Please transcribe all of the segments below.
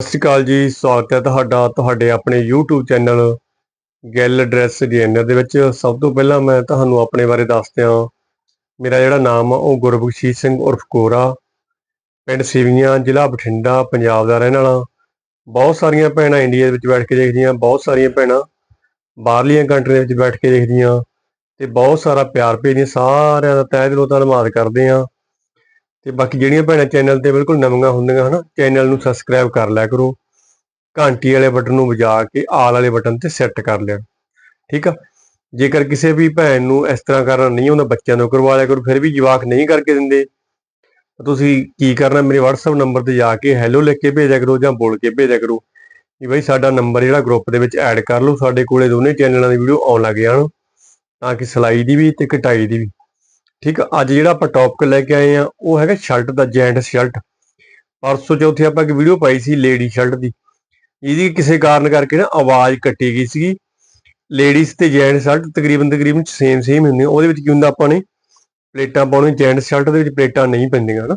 ਸਤਿ ਸ਼੍ਰੀ ਅਕਾਲ ਜੀ, ਸਵਾਗਤ ਹੈ ਤੁਹਾਡਾ, ਤੁਹਾਡੇ ਆਪਣੇ YouTube channel Gill dress designer ਦੇ ਵਿੱਚ। ਸਭ ਤੋਂ ਪਹਿਲਾਂ ਮੈਂ ਤੁਹਾਨੂੰ ਆਪਣੇ ਬਾਰੇ ਦੱਸਦਿਆਂ ਮੇਰਾ ਜਿਹੜਾ ਨਾਮ ਆ, ਉਹ ਗੁਰਬਖਸ਼ੀਸ਼ ਸਿੰਘ ਉਰਫ ਕੋਰਾ ਪਿੰਡ ਸਿਵੀਆਂ, ਜ਼ਿਲ੍ਹਾ ਬਠਿੰਡਾ, ਪੰਜਾਬ ਦਾ ਰਹਿਣ ਵਾਲਾ। ਬਹੁਤ ਸਾਰੀਆਂ ਭੈਣਾਂ ਇੰਡੀਆ ਦੇ ਵਿੱਚ ਬੈਠ ਕੇ ਦੇਖਦੀਆਂ, ਬਹੁਤ ਸਾਰੀਆਂ ਭੈਣਾਂ ਬਾਹਰਲੀਆਂ ਕੰਟਰੀਆਂ ਵਿੱਚ ਬੈਠ ਕੇ ਦੇਖਦੀਆਂ ਤੇ ਬਹੁਤ ਸਾਰਾ ਪਿਆਰ ਭੇਜਦੀਆਂ, ਸਾਰਿਆਂ ਦਾ ਤਹਿ ਦਿਲੋਂ ਧੰਨਵਾਦ ਕਰਦੇ ਆ ਤੇ ਬਾਕੀ ਜਿਹੜੀਆਂ ਭੈਣਾਂ ਚੈਨਲ ਤੇ ਬਿਲਕੁਲ ਨਵੀਆਂ ਹੁੰਦੀਆਂ ਹਨਾ ਚੈਨਲ ਨੂੰ ਸਬਸਕ੍ਰਾਈਬ ਕਰ ਲਿਆ ਕਰੋ, ਘੰਟੀ ਵਾਲੇ ਬਟਨ ਨੂੰ ਵਜਾ ਕੇ ਆਲ ਵਾਲੇ ਬਟਨ ਤੇ ਸੈੱਟ ਕਰ ਲਿਆ। ਠੀਕ ਆ? ਜੇਕਰ ਕਿਸੇ ਵੀ ਭੈਣ ਨੂੰ ਇਸ ਤਰ੍ਹਾਂ ਕਰਨਾ ਨਹੀਂ ਆਉਂਦਾ ਬੱਚਿਆਂ ਤੋਂ ਕਰਵਾ ਲਿਆ ਕਰੋ, ਫਿਰ ਵੀ ਜਵਾਕ ਨਹੀਂ ਕਰਕੇ ਦਿੰਦੇ। ਤੁਸੀਂ ਕੀ ਕਰਨਾ, ਮੇਰੇ WhatsApp ਨੰਬਰ ਤੇ ਜਾ ਕੇ ਹੈਲੋ ਲਿਖ ਕੇ ਭੇਜਿਆ ਕਰੋ ਜਾਂ ਬੋਲ ਕੇ ਭੇਜਿਆ ਕਰੋ। ਕਿ ਬਈ ਸਾਡਾ ਨੰਬਰ ਜਿਹੜਾ ਗਰੁੱਪ ਦੇ ਵਿੱਚ ਐਡ ਕਰ ਲਓ, ਸਾਡੇ ਕੋਲੇ ਦੋਨੇ ਚੈਨਲਾਂ ਦੀ ਵੀਡੀਓ ਆਉਣ ਲੱਗ ਜਾਣ, ਤਾਂ ਕਿ ਸਿਲਾਈ ਦੀ ਵੀ ਤੇ ਕਟਾਈ ਦੀ ਵੀ। ਠੀਕ ਆ, ਅੱਜ ਜਿਹੜਾ ਆਪਾਂ ਟੌਪਿਕ ਲੈ ਕੇ ਆਏ ਆ, ਉਹ ਹੈਗਾ ਸ਼ਰਟ ਦਾ ਜੈਂਟ ਸ਼ਰਟ ਪਰਸੋਂ ਚੌਥੇ ਆਪਾਂ ਇੱਕ ਵੀਡੀਓ ਪਾਈ ਸੀ ਲੇਡੀ ਸ਼ਰਟ ਦੀ। ਇਹਦੀ ਕਿਸੇ ਕਾਰਨ ਕਰਕੇ ਨਾ ਆਵਾਜ਼ ਕੱਟੀ ਗਈ ਸੀਗੀ। ਲੇਡੀਜ਼ ਤੇ ਜੈਂਟ ਸ਼ਰਟ ਤਕਰੀਬਨ ਤਕਰੀਬਨ ਸੇਮ ਸੇਮ ਹੁੰਦੀ ਉਹਦੇ ਵਿੱਚ ਕੀ ਹੁੰਦਾ ਆਪਾਂ ਨੇ, ਪਲੇਟਾਂ ਪਾਉਣੀ ਜੈਂਟ ਸ਼ਰਟ ਦੇ ਵਿੱਚ ਪਲੇਟਾਂ ਨਹੀਂ ਪੈਂਦੀਆਂ ਹਨਾ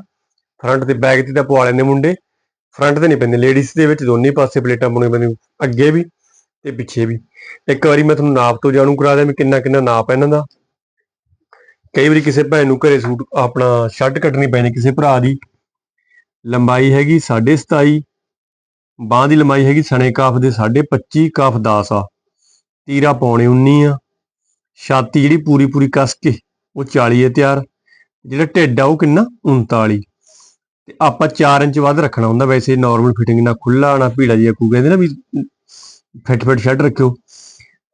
ਫਰੰਟ ਤੇ ਬੈਕ ਤੇ ਤਾਂ ਪਵਾ ਲੈਂਦੇ ਮੁੰਡੇ ਫਰੰਟ ਤੇ ਨਹੀਂ ਪੈਂਦੇ। ਲੇਡੀਜ਼ ਦੇ ਵਿੱਚ ਦੋਨੇ ਪਾਸੇ ਪਲੇਟਾਂ ਪਾਉਣੀਆਂ ਪੈਂਦੀਆਂ, ਅੱਗੇ ਵੀ ਤੇ ਪਿੱਛੇ ਵੀ। ਇੱਕ ਵਾਰੀ ਮੈਂ ਤੁਹਾਨੂੰ ਨਾਪ ਤੋਂ ਜਾਣੂ ਕਰਾ ਦਿਆਂ ਵੀ ਕਿੰਨਾ ਕਿੰਨਾ ਨਾਪ ਹੈ ਇਹਨਾਂ ਦਾ। ਕਈ ਵਾਰੀ ਕਿਸੇ ਭੈਣ ਨੂੰ ਘਰੇ ਸੂਟ ਆਪਣਾ ਸ਼ਰਟ ਕੱਟਣੀ ਪੈਣੀ ਕਿਸੇ ਭਰਾ ਦੀ। ਲੰਬਾਈ ਹੈਗੀ 27.5 ਬਾਹ ਦੀ ਲੰਬਾਈ ਹੈਗੀ ਸਣੇ ਕਾਫ ਦੇ 25.5 ਕਾਫ 10 ਆ। ਤੀਰਾ ਪੌਣੇ 19 ਆ। ਛਾਤੀ ਜਿਹੜੀ ਪੂਰੀ ਪੂਰੀ ਕੱਸ ਕੇ ਉਹ 40 ਹੈ ਤਿਆਰ। ਜਿਹੜਾ ਢਿੱਡ ਆ ਉਹ ਕਿੰਨਾ? 39 ਤੇ ਆਪਾਂ 4 ਇੰਚ ਵੱਧ ਰੱਖਣਾ ਹੁੰਦਾ ਵੈਸੇ ਨਾਰਮਲ ਫਿਟਿੰਗ ਨਾ ਖੁੱਲਾ ਨਾ ਭੀੜਾ ਜਿਹਾ ਕੂ ਕਹਿੰਦੇ ਨਾ ਵੀ ਫਿੱਟ ਫਿੱਟ ਸ਼ਰਟ ਰੱਖਿਓ।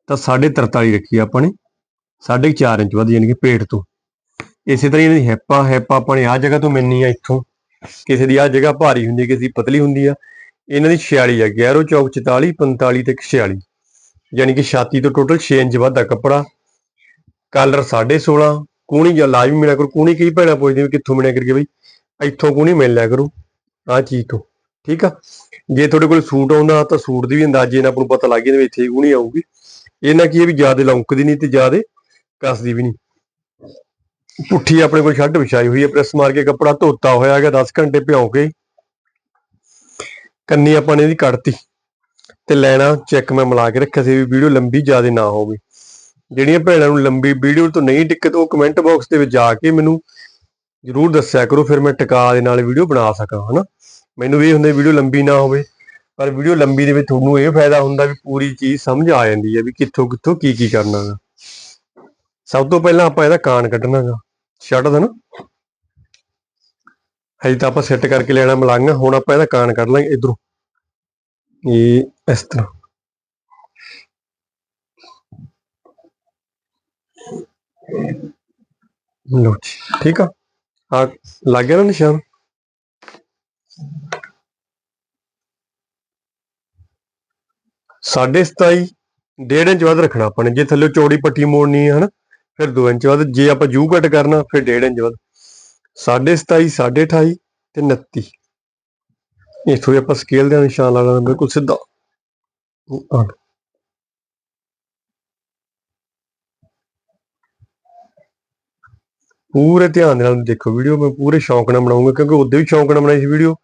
ਤਾਂ 43 ਰੱਖੀ ਆਪਾਂ ਨੇ। 4.5 ਇੰਚ ਵੱਧ ਯਾਨੀ ਕਿ ਪੇਟ ਤੋਂ। ਇਸੇ ਤਰ੍ਹਾਂ ਇਹਨਾਂ ਦੀ ਹੈਪਾ ਹੈਪਾ ਆਪਾਂ ਨੇ ਆ ਜਗ੍ਹਾ ਤੋਂ ਮਿਲਣੀ ਆ ਇੱਥੋਂ। ਕਿਸੇ ਦੀ ਆ ਜਗ੍ਹਾ ਭਾਰੀ ਹੁੰਦੀ ਹੈ ਕਿਸੇ ਦੀ ਪਤਲੀ ਹੁੰਦੀ ਆ। ਇਹਨਾਂ ਦੀ 46 ਆ 11 ਚੌਕ 44 45 ਤੇ 46 ਯਾਨੀ ਕਿ ਛਾਤੀ ਤੋਂ ਟੋਟਲ 6 ਇੰਚ ਵੱਧ ਆ ਕੱਪੜਾ। ਕਲਰ 16.5 ਕੂਣੀ ਜਾਂ ਲਾਜ਼ਮੀ ਮਿਲਿਆ ਕਰੋ। ਕੂਣੀ ਕਈ ਭੈਣਾਂ ਪੁੱਛਦੇ ਵੀ ਕਿੱਥੋਂ ਮਿਲਿਆ ਕਰਕੇ ਬਈ, ਇੱਥੋਂ ਕੂਣੀ ਮਿਲ ਲਿਆ ਕਰੋ ਆ ਚੀਜ਼ ਤੋਂ। ਠੀਕ ਆ? ਜੇ ਤੁਹਾਡੇ ਕੋਲ ਸੂਟ ਆਉਂਦਾ ਤਾਂ ਸੂਟ ਦੀ ਵੀ ਅੰਦਾਜ਼ੇ ਨਾਲ ਆਪਾਂ ਨੂੰ ਪਤਾ ਲੱਗ ਜਾਂਦਾ ਵੀ ਇੱਥੇ ਹੀ ਕੂਣੀ ਆਊਗੀ। ਇਹਨਾਂ ਕੀ ਹੈ ਵੀ ਜ਼ਿਆਦਾ ਲੌਂਕਦੀ ਨਹੀਂ ਤੇ ਜ਼ਿਆਦਾ ਕੱਸਦੀ ਵੀ ਨਹੀਂ ਪੁੱਠੀ ਆਪਣੇ ਕੋਲ ਛੱਡ ਵਿਛਾਈ ਹੋਈ ਹੈ, ਪ੍ਰੈਸ ਮਾਰ ਕੇ ਕੱਪੜਾ ਧੋਤਾ ਹੋਇਆ ਹੈਗਾ 10 ਘੰਟੇ ਭਿਓ ਕੇ। ਕੰਨੀ ਆਪਾਂ ਨੇ ਇਹਦੀ ਕੱਢਤੀ ਤੇ ਲੈਣਾ ਚੈੱਕ ਮੈਂ ਮਿਲਾ ਕੇ ਰੱਖਿਆ ਸੀ ਵੀ ਵੀਡੀਓ ਲੰਬੀ ਜ਼ਿਆਦਾ ਨਾ ਹੋਵੇ। ਜਿਹੜੀਆਂ ਭੈਣਾਂ ਨੂੰ ਲੰਬੀ ਵੀਡੀਓ ਤੋਂ ਨਹੀਂ ਦਿੱਕਤ, ਉਹ ਕਮੈਂਟ ਬਾਕਸ ਦੇ ਵਿੱਚ ਜਾ ਕੇ ਮੈਨੂੰ ਜਰੂਰ ਦੱਸਿਆ ਕਰੋ, ਫਿਰ ਮੈਂ ਟਿਕਾ ਦੇ ਨਾਲ ਵੀਡੀਓ ਬਣਾ ਸਕਾਂ, ਹਨਾ। ਮੈਨੂੰ ਵੀ ਇਹ ਹੁੰਦਾ ਵੀਡੀਓ ਲੰਬੀ ਨਾ ਹੋਵੇ, ਪਰ ਵੀਡੀਓ ਲੰਬੀ ਦੇ ਵਿੱਚ ਤੁਹਾਨੂੰ ਇਹ ਫਾਇਦਾ ਹੁੰਦਾ ਵੀ ਪੂਰੀ ਚੀਜ਼ ਸਮਝ ਆ ਜਾਂਦੀ ਹੈ ਵੀ ਕਿੱਥੋਂ ਕਿੱਥੋਂ ਕੀ ਕੀ ਕਰਨਾ ਹੈ ਸਭ ਤੋਂ ਪਹਿਲਾਂ ਆਪਾਂ ਇਹਦਾ ਕਾਨ ਕੱਢਣਾਗਾ ਛੱਡ ਦਾ ਹਜੇ ਤਾਂ ਆਪਾਂ ਸੈੱਟ ਕਰਕੇ ਲੈਣਾ ਮਲਾਂਗਾ, ਹੁਣ ਆਪਾਂ ਇਹਦਾ ਕਾਨ ਕੱਢ ਲਾਂਗੇ ਇਧਰੋਂ। ਇਹ ਇਸ ਤਰ੍ਹਾਂ। ਲੋ ਠੀਕ ਆ? ਆ ਲੱਗ ਗਿਆ ਨਾ ਨਿਸ਼ਾਨ? ਸਾਢੇ 27 ਡੇਢ ਇੰਚ ਵੱਧ ਰੱਖਣਾ ਆਪਾਂ ਨੇ, ਜੇ ਥੱਲੇ ਚੌੜੀ ਪੱਟੀ ਮੋੜਨੀ ਹੈ, ਹਨਾ? ਫਿਰ 2 ਇੰਚ ਵੱਧ, ਜੇ ਆਪਾਂ ਜੂ ਕੱਟ ਕਰਨਾ, ਫਿਰ 1.5 ਇੰਚ ਵੱਧ। 27.5 28 ਤੇ 29 ਇਥੋਂ ਹੀ ਆਪਾਂ ਸਕੇਲ ਦੇ ਨਿਸ਼ਾਨ ਲਾ ਲਾਂਗੇ, ਬਿਲਕੁਲ ਸਿੱਧਾ। ਪੂਰੇ ਧਿਆਨ ਦੇ ਨਾਲ ਦੇਖੋ ਵੀਡੀਓ, ਮੈਂ ਪੂਰੇ ਸ਼ੌਂਕ ਨਾਲ ਬਣਾਉਂਗਾ, ਕਿਉਂਕਿ ਉਹਦੇ ਵੀ ਸ਼ੌਂਕ ਨਾਲ ਬਣਾਈ ਸੀ ਵੀਡੀਓ,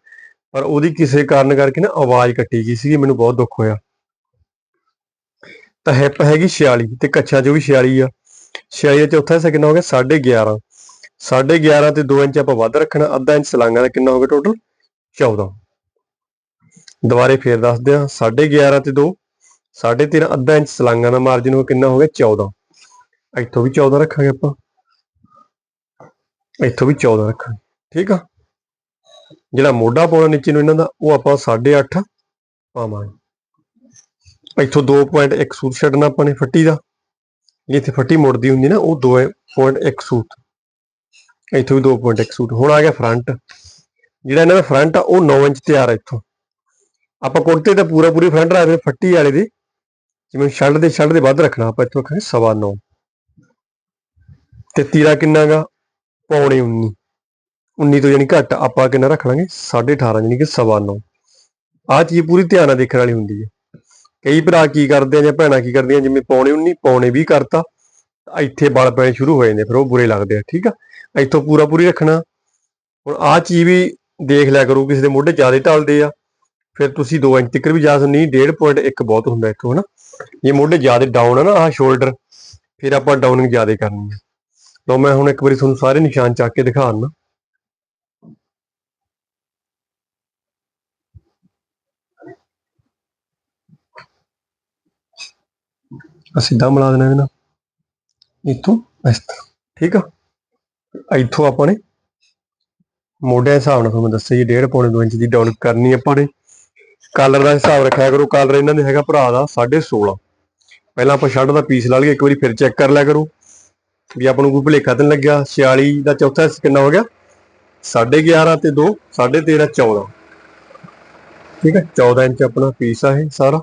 ਪਰ ਉਹਦੀ ਕਿਸੇ ਕਾਰਨ ਕਰਕੇ ਨਾ ਆਵਾਜ਼ ਕੱਟੀ ਗਈ ਸੀ ਮੈਨੂੰ ਬਹੁਤ ਦੁੱਖ ਹੋਇਆ। ਤਾਂ ਹਿੱਪ ਹੈਗੀ 46 ਤੇ ਕੱਛਾਂ ਚੋਂ ਵੀ 46 ਆ 46 ਦਾ ਚੌਥਾ ਹਿੱਸਾ ਕਿੰਨਾ ਹੋ ਗਿਆ? 11.5 11.5 ਤੇ 2 ਇੰਚ ਆਪਾਂ ਵੱਧ ਰੱਖਣਾ, ਅੱਧਾ ਇੰਚ ਸਲਾਂਗਾ ਦਾ ਕਿੰਨਾ ਹੋ ਗਿਆ ਟੋਟਲ 14 ਦੁਬਾਰੇ ਫੇਰ ਦੱਸਦੇ ਆ 11.5 ਤੇ 2 13.5 ਅੱਧਾ ਇੰਚ ਸਲਾਂਗਾ ਦਾ ਮਾਰਜਨ ਹੋ ਕਿੰਨਾ ਹੋ ਗਿਆ? 14 ਇੱਥੋਂ ਵੀ 14 ਰੱਖਾਂਗੇ ਆਪਾਂ। ਇੱਥੋਂ ਵੀ 14 ਰੱਖਾਂਗੇ, ਠੀਕ ਆ? ਜਿਹੜਾ ਮੋਢਾ ਪਾਉਣਾ ਨੀਚੇ ਨੂੰ ਇਹਨਾਂ ਦਾ, ਉਹ ਆਪਾਂ 8.5 ਪਾਵਾਂਗੇ। ਇੱਥੋਂ 2.1 ਸੂਤ ਛੱਡਣਾ ਆਪਾਂ ਨੇ ਫੱਟੀ ਦਾ। ਇੱਥੇ ਫੱਟੀ ਮੁੜਦੀ ਹੁੰਦੀ ਨਾ, ਉਹ 2.1 ਸੂਤ। ਇੱਥੋਂ ਵੀ 2.1 ਸੂਟ ਹੁਣ ਆ ਗਿਆ ਫਰੰਟ ਜਿਹੜਾ ਇਹਨਾਂ ਦਾ ਫਰੰਟ ਆ, ਉਹ 9 ਇੰਚ ਤਿਆਰ ਆ ਇੱਥੋਂ। ਆਪਾਂ ਕੁੜਤੇ ਤੇ ਪੂਰਾ ਪੂਰੀ ਫਰੰਟ ਰੱਖਦੇ ਫੱਟੀ ਵਾਲੇ ਦੇ। ਜਿਵੇਂ ਸ਼ਰਟ ਦੇ ਸ਼ਰਟ ਦੇ ਵੱਧ ਰੱਖਣਾ, ਆਪਾਂ ਇੱਥੋਂ ਰੱਖਾਂਗੇ ਸਵਾ 9 ਤੇ ਤੀਰਾ ਕਿੰਨਾਗਾ ਪੌਣੇ 19 19 ਤੋਂ ਯਾਨੀ ਘੱਟ ਆਪਾਂ ਕਿੰਨਾ ਰੱਖ ਲਾਂਗੇ? 18.5 ਯਾਨੀ ਕਿ ਸਵਾ 9 ਆਹ ਚੀਜ਼ ਪੂਰੀ ਧਿਆਨ ਨਾਲ ਦੇਖਣ ਵਾਲੀ ਹੁੰਦੀ ਹੈ। ਕਈ ਭਰਾ ਕੀ ਕਰਦੇ ਆ ਜਾਂ ਭੈਣਾਂ ਕੀ ਕਰਦੀਆਂ, ਜਿਵੇਂ ਪੌਣੇ 19 ਪੌਣੇ 20 ਕਰਤਾ, ਇੱਥੇ ਬਲ ਪੈਣੇ ਸ਼ੁਰੂ ਹੋ ਜਾਂਦੇ ਫਿਰ ਉਹ ਬੁਰੇ ਲੱਗਦੇ ਆ, ਠੀਕ ਆ? ਇੱਥੋਂ ਪੂਰਾ ਪੂਰੀ ਰੱਖਣਾ। ਹੁਣ ਆਹ ਚੀਜ਼ ਵੀ ਦੇਖ ਲਿਆ ਕਰੋ, ਕਿਸੇ ਦੇ ਮੋਢੇ ਜ਼ਿਆਦਾ ਢਲਦੇ ਆ, ਫਿਰ ਤੁਸੀਂ 2 ਇੰਚ ਤੱਕ ਵੀ ਜਾ ਸਕਦੇ ਨਹੀਂ 1.5 ਬਹੁਤ ਹੁੰਦਾ ਇੱਥੋਂ, ਹਨਾ? ਜੇ ਮੋਢੇ ਜ਼ਿਆਦਾ ਡਾਊਨ ਆ ਨਾ, ਆਹ ਸ਼ੋਲਡਰ ਫਿਰ ਆਪਾਂ ਡਾਊਨਿੰਗ ਜ਼ਿਆਦਾ ਕਰਨੀ ਆ। ਲਓ ਮੈਂ ਹੁਣ ਇੱਕ ਵਾਰੀ ਤੁਹਾਨੂੰ ਸਾਰੇ ਨਿਸ਼ਾਨ ਚੱਕ ਕੇ ਦਿਖਾ ਸਿੱਧਾ ਮਿਲਾ ਦੇਣਾ ਇਹਦੇ ਨਾਲ ਇੱਥੋਂ, ਇਸ ਤਰ੍ਹਾਂ, ਠੀਕ ਆ? ਇੱਥੋਂ ਆਪਾਂ ਨੇ ਮੋਢੇ ਦੇ ਹਿਸਾਬ ਨਾਲ ਤੁਹਾਨੂੰ ਦੱਸਿਆ ਜੀ 1.5 ਪੌਣੇ 2 ਇੰਚ ਦੀ ਡਾਊਨ ਕਰਨੀ ਆਪਾਂ ਨੇ। ਕਾਲਰ ਦਾ ਹਿਸਾਬ ਰੱਖਿਆ ਕਰੋ ਕਾਲਰ ਇਹਨਾਂ ਦੇ ਹੈਗਾ ਭਰਾ ਦਾ 16.5 ਪਹਿਲਾਂ ਆਪਾਂ ਸ਼ਰਟ ਦਾ ਪੀਸ ਲਾ ਲਈਏ, ਇੱਕ ਵਾਰੀ ਫਿਰ ਚੈੱਕ ਕਰ ਲਿਆ ਕਰੋ। ਵੀ ਆਪਾਂ ਨੂੰ ਕੋਈ ਭੁਲੇਖਾ ਤਾਂ ਲੱਗਿਆ 46 ਦਾ ਚੌਥਾ ਹਿੱਸਾ ਕਿੰਨਾ ਹੋ ਗਿਆ? 11.5 ਤੇ 2 13.5 14 ਠੀਕ ਹੈ 14 ਇੰਚ ਆਪਣਾ ਪੀਸ ਆ ਇਹ ਸਾਰਾ।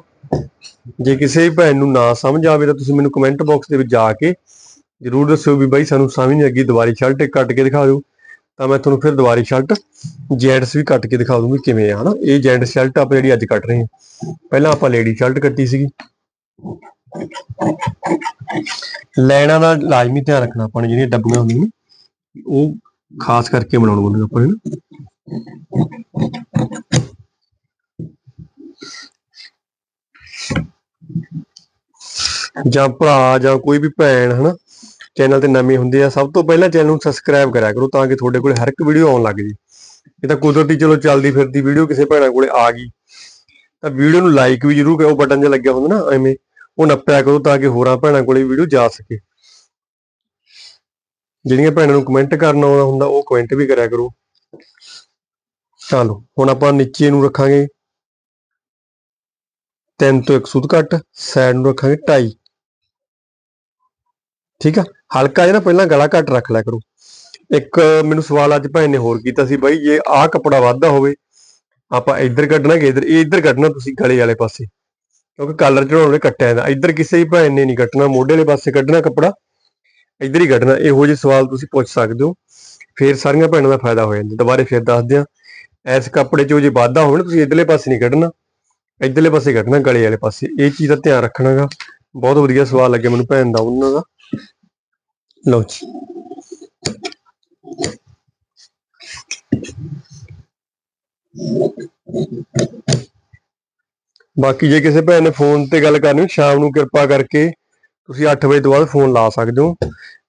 ਜੇ ਕਿਸੇ ਵੀ ਭੈਣ ਨੂੰ ਨਾ ਸਮਝ ਆਵੇ ਤਾਂ ਤੁਸੀਂ ਮੈਨੂੰ ਕਮੈਂਟ ਬਾਕਸ ਦੇ ਵਿੱਚ ਜਾ ਕੇ ਜਰੂਰ ਦੱਸਿਓ ਵੀ ਬਾਈ ਸਾਨੂੰ ਸਮਝ ਨਹੀਂ ਲੱਗੀ, ਦੁਬਾਰੀ ਸ਼ਰਟ ਕੱਟ ਕੇ ਦਿਖਾ ਦਿਓ। ਤਾਂ ਮੈਂ ਤੁਹਾਨੂੰ ਫਿਰ ਦੁਬਾਰੀ ਸ਼ਰਟ ਜੈਂਟਸ ਵੀ ਕੱਟ ਕੇ ਦਿਖਾ ਦੂੰਗੀ ਕਿਵੇਂ ਆ, ਹਨਾ? ਇਹ ਜੈਂਟ ਸ਼ਰਟ ਆਪਾਂ ਜਿਹੜੀ ਅੱਜ ਕੱਟ ਰਹੇ ਹਾਂ। ਪਹਿਲਾਂ ਆਪਾਂ ਲੇਡੀ ਸ਼ਰਟ ਕੱਟੀ ਸੀਗੀ। ਲੈਣਾ ਦਾ ਲਾਜ਼ਮੀ ਧਿਆਨ ਰੱਖਣਾ ਆਪਾਂ ਨੇ ਜਿਹੜੀਆਂ ਡੱਬੀਆਂ ਹੁੰਦੀਆਂ ਨੇ, ਉਹ ਖਾਸ ਕਰਕੇ ਬਣਾਉਣ ਹੁੰਦੀਆਂ ਆਪਾਂ ਨੇ। ਜਾਂ ਭਰਾ ਜਾਂ ਕੋਈ ਵੀ ਭੈਣ, ਹਨਾ ਚੈਨਲ ਤੇ ਨਵੇਂ ਹੁੰਦੇ ਆ, ਸਭ ਤੋਂ ਪਹਿਲਾਂ ਚੈਨਲ ਨੂੰ ਸਬਸਕ੍ਰਾਈਬ ਕਰਿਆ ਕਰੋ ਤਾਂ ਕਿ ਤੁਹਾਡੇ ਕੋਲ ਹਰ ਇੱਕ ਵੀਡੀਓ ਆਉਣ ਲੱਗ ਜੇ। ਇਹ ਤਾਂ ਕੁਦਰਤੀ ਚਲੋ ਚੱਲਦੀ ਫਿਰਦੀ ਵੀਡੀਓ ਕਿਸੇ ਭੈਣਾ ਕੋਲੇ ਆ ਗਈ। ਤਾਂ ਵੀਡੀਓ ਨੂੰ ਲਾਈਕ ਵੀ ਜ਼ਰੂਰ ਕਰੋ ਬਟਨ ਜਿਹਾ ਲੱਗਿਆ ਹੁੰਦਾ ਨਾ, ਐਵੇਂ ਉਹ ਨੱਪਿਆ ਕਰੋ ਤਾਂ ਕਿ ਹੋਰਾਂ ਭੈਣਾਂ ਕੋਲੇ ਵੀਡੀਓ ਜਾ ਸਕੇ। ਜਿਹੜੀਆਂ ਭੈਣਾਂ ਨੂੰ ਕਮੈਂਟ ਕਰਨਾ ਆਉਂਦਾ ਹੁੰਦਾ, ਉਹ ਕਮੈਂਟ ਵੀ ਕਰਿਆ ਕਰੋ। ਚਲੋ, ਹੁਣ ਆਪਾਂ ਨੀਚੇ ਨੂੰ ਰੱਖਾਂਗੇ। 3 ਤੋਂ 1 ਸੂਤ ਘੱਟ ਸਾਈਡ ਨੂੰ ਰੱਖਾਂਗੇ 2.5 ਠੀਕ ਆ? ਹਲਕਾ ਜਿਹਾ ਨਾ ਪਹਿਲਾਂ ਗਲਾ ਘੱਟ ਰੱਖ ਲਿਆ ਕਰੋ। ਇੱਕ ਮੈਨੂੰ ਸਵਾਲ ਅੱਜ ਭੈਣ ਨੇ ਹੋਰ ਕੀਤਾ ਸੀ ਬਾਈ, ਜੇ ਆਹ ਕੱਪੜਾ ਵਾਧਾ ਹੋਵੇ, ਆਪਾਂ ਇੱਧਰ ਕੱਢਣਾ ਕਿ ਇੱਧਰ? ਇਹ ਇੱਧਰ ਕੱਢਣਾ ਤੁਸੀਂ ਗਲੇ ਵਾਲੇ ਪਾਸੇ। ਕਿਉਂਕਿ ਕਾਲਰ ਚੜਾਉਣ ਵੇਲੇ ਕੱਟਿਆ ਜਾਂਦਾ। ਇੱਧਰ ਕਿਸੇ ਵੀ ਭੈਣ ਨੇ ਨਹੀਂ ਕੱਟਣਾ, ਮੋਢੇ ਵਾਲੇ ਪਾਸੇ ਕੱਢਣਾ ਕੱਪੜਾ, ਇੱਧਰ ਹੀ ਕੱਢਣਾ। ਇਹੋ ਜਿਹੇ ਸਵਾਲ ਤੁਸੀਂ ਪੁੱਛ ਸਕਦੇ ਹੋ। ਫੇਰ ਸਾਰੀਆਂ ਭੈਣਾਂ ਦਾ ਫਾਇਦਾ ਹੋ ਜਾਂਦਾ। ਦੁਬਾਰੇ ਫੇਰ ਦੱਸ ਦਿਆਂ ਇਸ ਕੱਪੜੇ 'ਚ ਜੇ ਵਾਧਾ ਹੋਵੇ ਨਾ, ਤੁਸੀਂ ਇੱਧਰਲੇ ਪਾਸੇ ਨਹੀਂ ਕੱਢਣਾ। ਇੱਧਰਲੇ ਪਾਸੇ ਕੱਢਣਾ, ਗਲੇ ਵਾਲੇ ਪਾਸੇ। ਇਹ ਚੀਜ਼ ਦਾ ਧਿਆਨ ਰੱਖਣਾਗਾ ਬਹੁਤ ਵਧੀਆ ਸਵਾਲ ਲੱਗਿਆ ਮੈਨੂੰ ਭੈਣ ਦਾ, ਉਹਨਾਂ ਦਾ। ਲਓ ਜੀ ਬਾਕੀ ਜੇ ਕਿਸੇ ਭੈਣ ਨੇ ਫੋਨ ਤੇ ਗੱਲ ਕਰਨੀ, ਸ਼ਾਮ ਨੂੰ ਕਿਰਪਾ ਕਰਕੇ ਤੁਸੀਂ 8 ਵਜੇ ਤੋਂ ਬਾਅਦ ਫੋਨ ਲਾ ਸਕਦੇ ਹੋ।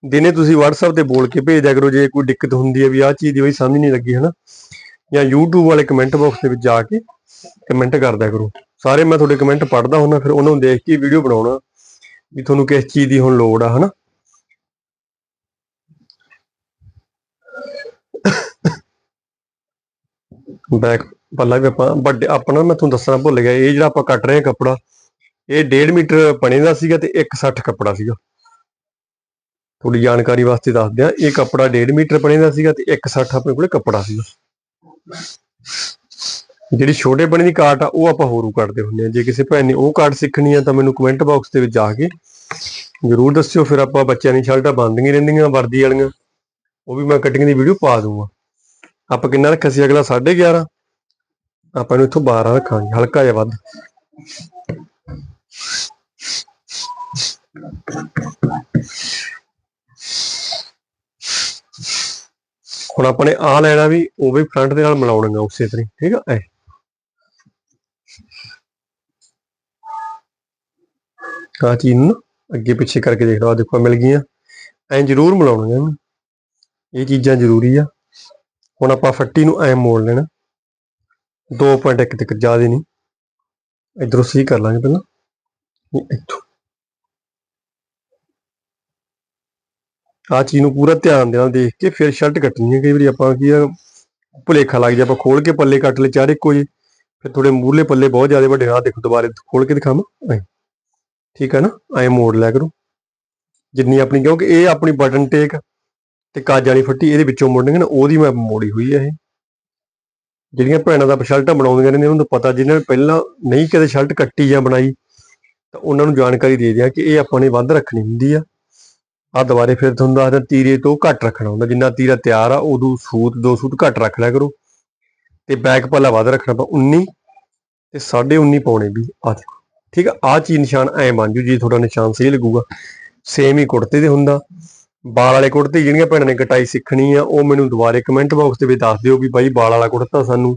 ਦਿਨੇ ਤੁਸੀਂ WhatsApp ਤੇ ਬੋਲ ਕੇ ਭੇਜ ਦਿਆ ਕਰੋ, ਜੇ ਕੋਈ ਦਿੱਕਤ ਹੁੰਦੀ ਹੈ ਵੀ ਆਹ ਚੀਜ਼ ਦੀ ਬਈ ਸਮਝ ਨਹੀਂ ਲੱਗੀ, ਹਨਾ? ਜਾਂ YouTube ਵਾਲੇ ਕਮੈਂਟ ਬਾਕਸ ਦੇ ਵਿੱਚ ਜਾ ਕੇ ਕਮੈਂਟ ਕਰ ਦਿਆ ਕਰੋ। ਸਾਰੇ ਮੈਂ ਤੁਹਾਡੇ ਕਮੈਂਟ ਪੜ੍ਹਦਾ ਹੁੰਦਾ, ਫਿਰ ਉਹਨਾਂ ਨੂੰ ਦੇਖ ਕੇ ਵੀਡੀਓ ਬਣਾਉਣਾ। ਵੀ ਤੁਹਾਨੂੰ ਕਿਸ ਚੀਜ਼ ਦੀ ਹੁਣ ਲੋੜ ਆ, ਹਨਾ? ਬੈਕ ਪੱਲਾ ਵੀ ਆਪਾਂ ਵੱਡੇ ਆਪਣਾ ਮੈਂ ਤੁਹਾਨੂੰ ਦੱਸਣਾ ਭੁੱਲ ਗਿਆ, ਇਹ ਜਿਹੜਾ ਆਪਾਂ ਕੱਟ ਰਹੇ ਹਾਂ ਕੱਪੜਾ, ਇਹ 1.5 ਮੀਟਰ ਬਣੇ ਦਾ ਸੀਗਾ ਤੇ 160 ਕੱਪੜਾ ਸੀਗਾ। ਥੋੜੀ ਜਾਣਕਾਰੀ ਵਾਸਤੇ ਦੱਸ ਦਿਆਂ ਇਹ ਕੱਪੜਾ 1.5 ਮੀਟਰ ਬਣੇ ਦਾ ਸੀਗਾ ਤੇ 160 ਆਪਣੇ ਕੋਲੇ ਕੱਪੜਾ ਸੀਗਾ। ਜਿਹੜੀ ਛੋਟੇ ਬਣੇ ਦੀ ਕਾਟ ਆ, ਉਹ ਆਪਾਂ ਹੋਰੂ ਕੱਢਦੇ ਹੁੰਦੇ ਆ। ਜੇ ਕਿਸੇ ਭੈਣ ਨੇ ਉਹ ਕਾਟ ਸਿੱਖਣੀ ਆ, ਤਾਂ ਮੈਨੂੰ ਕਮੈਂਟ ਬਾਕਸ ਦੇ ਵਿੱਚ ਜਾ ਕੇ ਜਰੂਰ ਦੱਸਿਓ। ਫਿਰ ਆਪਾਂ ਬੱਚਿਆਂ ਦੀ ਸ਼ਰਟਾਂ ਬੰਦੀਆਂ ਰਹਿੰਦੀਆਂ, ਵਰਦੀ ਵਾਲੀਆਂ। ਉਹ ਵੀ ਮੈਂ ਕਟਿੰਗ ਦੀ ਵੀਡੀਓ ਪਾ ਦੂੰਗਾ। ਆਪਾਂ ਕਿੰਨਾ ਰੱਖਿਆ ਸੀ? ਅਗਲਾ 11.5 ਆਪਾਂ ਨੂੰ ਇੱਥੋਂ 12 ਰੱਖਾਂਗੇ। ਹਲਕਾ ਜਿਹਾ ਵੱਧ। ਹੁਣ ਆਪਾਂ ਨੇ ਆ ਲੈਣਾ ਵੀ, ਉਹ ਵੀ ਫਰੰਟ ਦੇ ਨਾਲ ਮਿਲਾਉਣਾਗਾ ਉਸੇ ਤਰ੍ਹਾਂ ਠੀਕ ਆ ਐ ਆ ਚੀਜ਼ ਨੂੰ ਨਾ ਅੱਗੇ ਪਿੱਛੇ ਕਰਕੇ ਦੇਖ ਲਓ, ਆਹ ਦੇਖੋ ਮਿਲ ਗਈਆਂ। ਐਂ ਜ਼ਰੂਰ ਮਿਲਾਉਣੀਆਂ ਇਹਨੂੰ ਇਹ ਚੀਜ਼ਾਂ ਜ਼ਰੂਰੀ ਆ। ਹੁਣ ਆਪਾਂ ਫੱਟੀ ਨੂੰ ਐਂ ਮੋੜ ਲੈਣਾ। 2.1 ਤੱਕ ਜ਼ਿਆਦਾ ਨਹੀਂ। ਇਧਰੋਂ ਸਹੀ ਕਰ ਲਾਂਗੇ ਪਹਿਲਾਂ। ਇਹ ਇੱਥੋਂ। ਆ ਚੀਜ਼ ਨੂੰ ਪੂਰਾ ਧਿਆਨ ਦੇ ਨਾਲ ਦੇਖ ਕੇ ਫਿਰ ਸ਼ਰਟ ਕੱਟਣੀ ਹੈ ਕਈ ਵਾਰੀ ਆਪਾਂ ਕੀ ਆ, ਭੁਲੇਖਾ ਲੱਗ ਜਾ ਆਪਾਂ ਖੋਲ ਕੇ ਪੱਲੇ ਕੱਟ ਲਏ, ਚਾਰੇ ਇੱਕੋ ਜਿਹੇ। ਫਿਰ ਥੋੜੇ ਮੂਹਰਲੇ ਪੱਲੇ ਬਹੁਤ ਜ਼ਿਆਦਾ ਵੱਡੇ। ਆ ਦੇਖੋ, ਦੁਬਾਰੇ ਖੋਲ ਕੇ ਦਿਖਾਵਾਂ। ਐਂ। ਠੀਕ ਹੈ ਨਾ? ਐਂ ਮੋੜ ਲਿਆ ਕਰੋ। ਜਿੰਨੀ ਆਪਣੀ, ਕਿਉਂਕਿ ਇਹ ਆਪਣੀ ਬਟਨ ਟੇਕ ਤੇ ਕਾਜ ਵਾਲੀ ਫੱਟੀ ਇਹਦੇ ਵਿੱਚੋਂ ਮੋੜਨਗੇ ਨਾ, ਉਹਦੀ ਮੈਂ ਮੋੜੀ ਹੋਈ ਹੈ ਇਹ। ਜਿਹੜੀਆਂ ਭੈਣਾਂ ਦਾ ਸ਼ਰਟਾਂ ਬਣਾਉਂਦੀਆਂ ਨੇ, ਉਹਨਾਂ ਨੂੰ ਪਤਾ ਜਿਨ੍ਹਾਂ ਨੇ ਪਹਿਲਾਂ ਨਹੀਂ ਕਦੇ ਸ਼ਰਟ ਕੱਟੀ ਜਾਂ ਬਣਾਈ, ਤਾਂ ਉਹਨਾਂ ਨੂੰ ਜਾਣਕਾਰੀ ਦੇ ਦਿਆਂ ਕਿ ਇਹ ਆਪਾਂ ਨੇ ਵੱਧ ਰੱਖਣੀ ਹੁੰਦੀ ਆ। ਆ ਦੁਬਾਰੇ ਫਿਰ ਤੁਹਾਨੂੰ ਦੱਸਦਾ, ਤੀਰੇ ਤੋਂ ਘੱਟ ਰੱਖਣਾ ਹੁੰਦਾ। ਜਿੰਨਾ ਤੀਰਾ ਤਿਆਰ ਆ, ਉਦੋਂ ਸੂਤ, ਦੋ ਸੂਤ ਘੱਟ ਰੱਖ ਲਿਆ ਕਰੋ। ਤੇ ਬੈਕ ਪੱਲਾ ਵੱਧ ਰੱਖਣਾ ਤਾਂ 19 ਤੇ 19.5 ਪਾਉਣੇ ਵੀ ਆ ਦੇਖੋ। ਠੀਕ ਆ ਆ ਚੀਜ਼ ਨਿਸ਼ਾਨ ਐ ਬਣ ਜੂ, ਜੀ ਤੁਹਾਡਾ ਨਿਸ਼ਾਨ ਸਹੀ ਲੱਗੂਗਾ। ਸੇਮ ਹੀ ਕੁੜਤੇ ਦੇ ਹੁੰਦਾ। ਬਾਲ ਵਾਲੇ ਕੁੜਤੇ ਜਿਹੜੀਆਂ ਭੈਣਾਂ ਨੇ ਕਟਾਈ ਸਿੱਖਣੀ ਆ, ਉਹ ਮੈਨੂੰ ਦੁਬਾਰੇ ਕਮੈਂਟ ਬਾਕਸ ਦੇ ਵਿੱਚ ਦੱਸ ਦਿਓ ਵੀ ਬਾਈ ਬਾਲ ਵਾਲਾ ਕੁੜਤਾ ਸਾਨੂੰ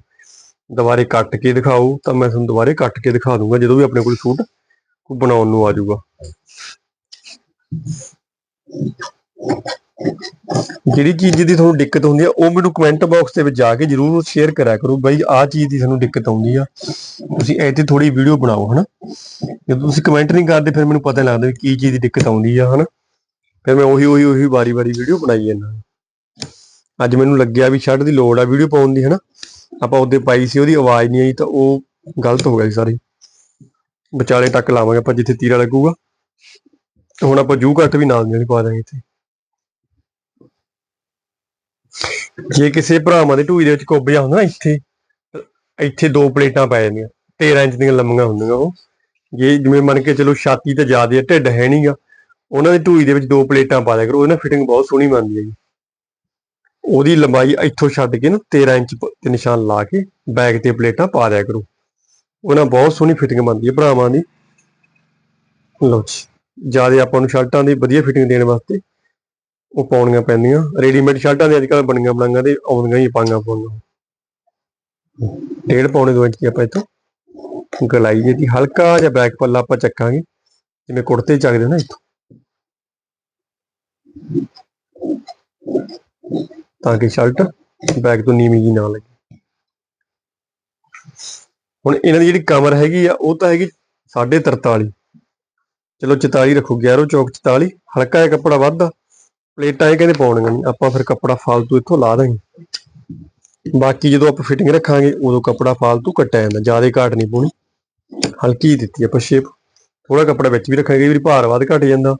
ਦੁਬਾਰੇ ਕੱਟ ਕੇ ਦਿਖਾਓ, ਤਾਂ ਮੈਂ ਤੁਹਾਨੂੰ ਦੁਬਾਰੇ ਕੱਟ ਕੇ ਦਿਖਾ ਦੂੰਗਾ, ਜਦੋਂ ਵੀ ਆਪਣੇ ਕੋਲ ਸੂਟ ਬਣਾਉਣ ਨੂੰ ਆ ਜਾਊਗਾ ਜਿਹੜੀ ਚੀਜ਼ ਦੀ ਤੁਹਾਨੂੰ ਦਿੱਕਤ ਹੁੰਦੀ ਆ, ਉਹ ਮੈਨੂੰ ਕਮੈਂਟ ਬਾਕਸ ਦੇ ਵਿੱਚ ਜਾ ਕੇ ਜਰੂਰ ਸ਼ੇਅਰ ਕਰਿਆ ਕਰੋ ਬਾਈ ਆਹ ਚੀਜ਼ ਦੀ ਤੁਹਾਨੂੰ ਦਿੱਕਤ ਆਉਂਦੀ ਆ। ਤੁਸੀਂ ਇਹ ਤੇ ਥੋੜੀ ਵੀਡੀਓ ਬਣਾਓ, ਹਨਾ? ਜਦੋਂ ਤੁਸੀਂ ਕਮੈਂਟ ਨਹੀਂ ਕਰਦੇ, ਫਿਰ ਮੈਨੂੰ ਪਤਾ ਨਹੀਂ ਲੱਗਦਾ ਕੀ ਚੀਜ਼ ਦੀ ਦਿੱਕਤ ਆਉਂਦੀ ਆ, ਹਨਾ? ਫਿਰ ਮੈਂ ਉਹੀ ਉਹੀ ਉਹੀ ਵਾਰੀ-ਵਾਰੀ ਵੀਡੀਓ ਬਣਾਈ ਜਾਂਦਾ। ਅੱਜ ਮੈਨੂੰ ਲੱਗਿਆ ਵੀ ਸ਼ਰਟ ਦੀ ਲੋੜ ਆ ਵੀਡੀਓ ਪਾਉਣ ਦੀ, ਹਨਾ? ਆਪਾਂ ਉਹਦੇ ਪਾਈ ਸੀ, ਉਹਦੀ ਆਵਾਜ਼ ਨਹੀਂ ਆਈ ਤਾਂ ਉਹ ਗਲਤ ਹੋ ਗਿਆ ਸੀ ਸਾਰੀ। ਵਿਚਾਲੇ ਤੱਕ ਲਾਵਾਂਗੇ ਆਪਾਂ ਜਿੱਥੇ ਤੀਰਾ ਲੱਗੂਗਾ। ਹੁਣ ਆਪਾਂ ਜੂ ਕੱਟ ਵੀ ਨਾਲ ਨਹੀਂ ਪਾ ਦਾਂਗੇ ਇੱਥੇ। ਜੇ ਕਿਸੇ ਭਰਾਵਾਂ ਦੇ ਢੂਈ ਦੇ ਵਿੱਚ ਕੋਬਿਆ ਹੁੰਦਾ ਨਾ ਇੱਥੇ ਇੱਥੇ ਦੋ ਪਲੇਟਾਂ ਪੈ ਜਾਂਦੀਆਂ 13 ਇੰਚ ਦੀਆਂ ਲੰਮੀਆਂ ਹੁੰਦੀਆਂ ਉਹ। ਜੇ ਜਿਵੇਂ ਮੰਨ ਕੇ ਚਲੋ ਛਾਤੀ ਤੇ ਜ਼ਿਆਦਾ ਢਿੱਡ ਹੈ ਨਹੀਂਗਾ ਉਹਨਾਂ ਦੀ ਢੂਈ ਦੇ ਵਿੱਚ ਦੋ ਪਲੇਟਾਂ ਪਾ ਦਿਆ ਕਰੋ ਉਹਨਾਂ ਫਿਟਿੰਗ ਬਹੁਤ ਸੋਹਣੀ ਬਣਦੀ ਹੈ ਜੀ। ਉਹਦੀ ਲੰਬਾਈ ਇੱਥੋਂ ਛੱਡ ਕੇ ਨਾ 13 ਇੰਚ ਤੇ ਨਿਸ਼ਾਨ ਲਾ ਕੇ ਬੈਕ ਤੇ ਪਲੇਟਾਂ ਪਾ ਦਿਆ ਕਰੋ। ਉਹਨਾਂ ਬਹੁਤ ਸੋਹਣੀ ਫਿਟਿੰਗ ਬਣਦੀ ਹੈ ਭਰਾਵਾਂ ਦੀ। ਲਓ ਜੀ, ਜ਼ਿਆਦਾ ਆਪਾਂ ਨੂੰ ਸ਼ਰਟਾਂ ਦੀ ਵਧੀਆ ਫਿਟਿੰਗ ਦੇਣ ਵਾਸਤੇ ਉਹ ਪਾਉਣੀਆਂ ਪੈਂਦੀਆਂ। ਰੈਡੀਮੇਡ ਸ਼ਰਟਾਂ ਦੇ ਅੱਜ ਕੱਲ ਬਣੀਆਂ ਬਣਾਈਆਂ ਤੇ ਆਉਂਦੀਆਂ ਹੀ ਪਾਈਆਂ ਪਾਉਣੀਆਂ ਡੇਢ ਪੌਣੇ ਦੋ ਇੰਚ ਦੀ ਆਪਾਂ ਇੱਥੋਂ ਗਲਾਈ ਜੇ। ਹਲਕਾ ਜਿਹਾ ਬੈਕ ਪੱਲਾ ਆਪਾਂ ਚੱਕਾਂਗੇ, ਜਿਵੇਂ ਕੁੜਤੇ ਚੱਕਦੇ ਨਾ ਇੱਥੋਂ। ਤਾਂ ਕਿ ਸ਼ਰਟ ਬੈਕ ਤੋਂ ਨੀਵੀਂ ਜੀ ਨਾ ਲੱਗੇ। ਹੁਣ ਇਹਨਾਂ ਦੀ ਜਿਹੜੀ ਕਮਰ ਹੈਗੀ ਆ, ਉਹ ਤਾਂ ਹੈਗੀ 43.5 ਚਲੋ 44 ਰੱਖੋ 11 ਚੌਕ 44 ਹਲਕਾ ਜਿਹਾ ਕੱਪੜਾ ਵੱਧਦਾ ਪਲੇਟਾਂ ਇਹ ਕਹਿੰਦੇ ਪਾਉਣੀਆਂ ਨਹੀਂ, ਆਪਾਂ ਫਿਰ ਕੱਪੜਾ ਫਾਲਤੂ ਇੱਥੋਂ ਲਾ ਦਾਂਗੇ ਬਾਕੀ ਜਦੋਂ ਆਪਾਂ ਫਿਟਿੰਗ ਰੱਖਾਂਗੇ, ਉਦੋਂ ਕੱਪੜਾ ਫਾਲਤੂ ਕੱਟਿਆ ਜਾਂਦਾ, ਜ਼ਿਆਦਾ ਘਾਟ ਨਹੀਂ ਪਾਉਣੀ। ਹਲਕੀ ਜਿਹੀ ਦਿੱਤੀ ਆਪਾਂ ਸ਼ੇਪ ਥੋੜਾ ਕੱਪੜਾ ਵਿੱਚ ਵੀ ਰੱਖਾਂਗੇ ਵੀ ਭਾਰ ਵੱਧ ਘਟ ਜਾਂਦਾ।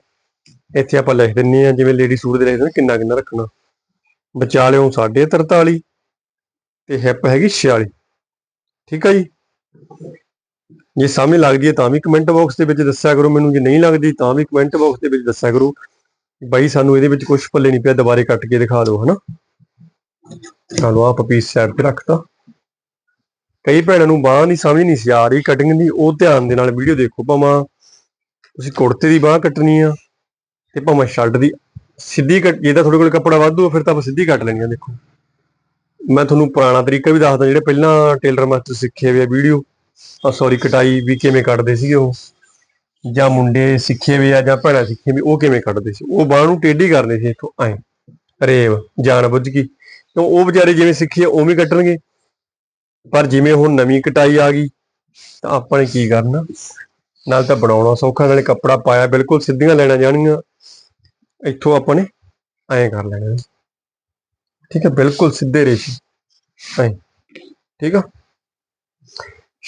ਇੱਥੇ ਆਪਾਂ ਲਿਖ ਦਿੰਨੇ ਆ ਜਿਵੇਂ ਲੇਡੀ ਸੂਟ ਦੇ ਲਿਖਦੇ ਨੇ ਕਿੰਨਾ ਕਿੰਨਾ ਰੱਖਣਾ। ਵਿਚਾਲਿਓਂ 43 ਤੇ ਹਿੱਪ ਹੈਗੀ 46 ਠੀਕ ਆ ਜੀ? ਜੇ ਸਮਝ ਲੱਗਦੀ ਹੈ ਤਾਂ ਵੀ ਕਮੈਂਟ ਬਾਕਸ ਦੇ ਵਿੱਚ ਦੱਸਿਆ ਕਰੋ, ਮੈਨੂੰ ਜੇ ਨਹੀਂ ਲੱਗਦੀ ਤਾਂ ਵੀ ਕਮੈਂਟ ਬਾਕਸ ਦੇ ਵਿੱਚ ਦੱਸਿਆ ਕਰੋ। ਬਾਈ, ਸਾਨੂੰ ਇਹਦੇ ਵਿੱਚ ਕੁਝ ਪੱਲੇ ਨਹੀਂ ਪਿਆ, ਦੁਬਾਰੇ ਕੱਟ ਕੇ ਦਿਖਾ ਦਿਓ, ਹਨਾ? ਚਲੋ ਆਪ ਪੀਸ ਸਾਈਡ ਤੇ ਰੱਖਤਾ। ਕਈ ਭੈਣਾਂ ਨੂੰ ਬਾਹ ਨਹੀਂ ਸਮਝ ਨਹੀਂ ਸੀ ਆ ਰਹੀ ਕਟਿੰਗ ਦੀ, ਉਹ ਧਿਆਨ ਦੇ ਨਾਲ ਵੀਡੀਓ ਦੇਖੋ, ਭਾਵੇਂ ਤੁਸੀਂ ਕੁੜਤੇ ਦੀ ਬਾਹ ਕੱਟਣੀ ਆ ਤੇ ਭਾਵੇਂ ਸ਼ਰਟ ਦੀ ਸਿੱਧੀ ਕੱਟ, ਜੇ ਤਾਂ ਤੁਹਾਡੇ ਕੋਲ ਕੱਪੜਾ ਵਾਧੂ ਫਿਰ ਤਾਂ ਆਪਾਂ ਸਿੱਧੀ ਕੱਟ ਲੈਣੀ ਆ, ਦੇਖੋ। ਮੈਂ ਤੁਹਾਨੂੰ ਪੁਰਾਣਾ ਤਰੀਕਾ ਵੀ ਦੱਸਦਾ, ਜਿਹੜੇ ਪਹਿਲਾਂ ਟੇਲਰ ਮਾਸਟਰ ਸਿੱਖੇ ਹੋਏ ਆ ਵੀਡੀਓ ਆ ਸੌਰੀ ਕਟਾਈ ਵੀ ਕਿਵੇਂ ਕੱਟਦੇ ਸੀਗੇ ਉਹ। ਜਾਂ ਮੁੰਡੇ ਸਿੱਖੇ ਵੀ ਆ ਜਾਂ ਭੈਣਾਂ ਸਿੱਖੇ ਵੀ ਉਹ ਕਿਵੇਂ ਕੱਢਦੇ ਸੀ? ਉਹ ਬਾਹ ਨੂੰ ਟੇਢੀ ਕਰਦੇ ਸੀ ਇੱਥੋਂ ਐ। ਰੇਵ ਜਾਣ ਬੁੱਝ ਕੇ ਤਾਂ ਉਹ ਵਿਚਾਰੇ ਜਿਵੇਂ ਸਿੱਖੇ ਆ, ਉਵੇਂ ਕੱਟਣਗੇ ਪਰ ਜਿਵੇਂ ਹੁਣ ਨਵੀਂ ਕਟਾਈ ਆ ਗਈ ਤਾਂ ਆਪਾਂ ਨੇ ਕੀ ਕਰਨਾ? ਨਾਲ ਤਾਂ ਬਣਾਉਣਾ ਸੌਖਾ ਨਾਲੇ ਕੱਪੜਾ ਪਾਇਆ ਬਿਲਕੁਲ ਸਿੱਧੀਆਂ ਲੈਣਾ ਜਾਣਗੀਆਂ। ਇੱਥੋਂ ਆਪਾਂ ਨੇ ਐਂ ਕਰ ਲੈਣਾ। ਠੀਕ ਹੈ ਬਿਲਕੁਲ ਸਿੱਧੇ ਰੇਸ਼ੇ। ਐਂ। ਠੀਕ ਆ?